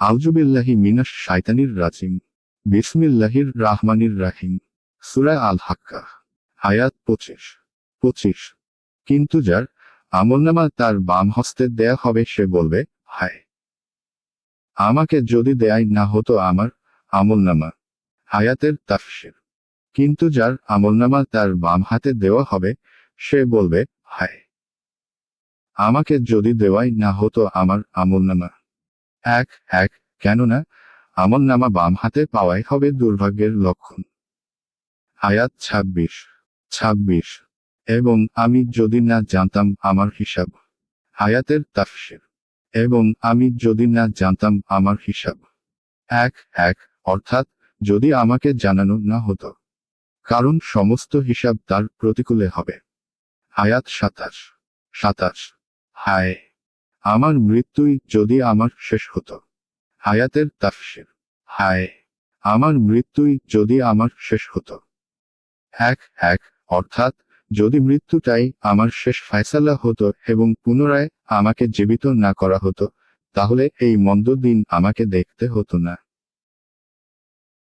আউজুবিল্লাহি মিনাস শায়তানির রাজিম। বিসমিল্লাহির রাহমানির রাহিম। সূরা আল হাক্কা আয়াত পঁচিশ। পঁচিশ। কিন্তু যার আমলনামা তার বাম হস্তে দেয়া হবে, সে বলবে, হায়! আমাকে যদি দেয়াই না হতো আমার আমলনামা হায়াতের তাফসির। কিন্তু যার আমলনামা তার বাম হাতে দেওয়া হবে, সে বলবে, হায়! আমাকে যদি দেওয়াই না হতো আমার আমলনামা এক এক, কেননা আমলনামা বাম হাতে পাওয়াই হবে দুর্ভাগ্যের লক্ষণ। আয়াত ছাব্বিশ ছাব্বিশ, এবং আমি যদি না জানতাম আমার হিসাব। হায়াতের তাফসির, এবং আমি যদি না জানতাম আমার হিসাব। এক এক, অর্থাৎ যদি আমাকে জানানো না হতো, কারণ সমস্ত হিসাব তার প্রতিকূলে হবে। হায়াত সাতাশ সাতাশ, হায়। আমার মৃত্যুই যদি আমার শেষ হতো। হায়াতের তাফসির। হায়, আমার মৃত্যুই যদি আমার শেষ হতো। এক এক, অর্থাৎ যদি মৃত্যুটাই আমার শেষ ফয়সালা হতো এবং পুনরায় আমাকে জীবিত না করা হতো, তাহলে এই মন্দ দিন আমাকে দেখতে হতো না।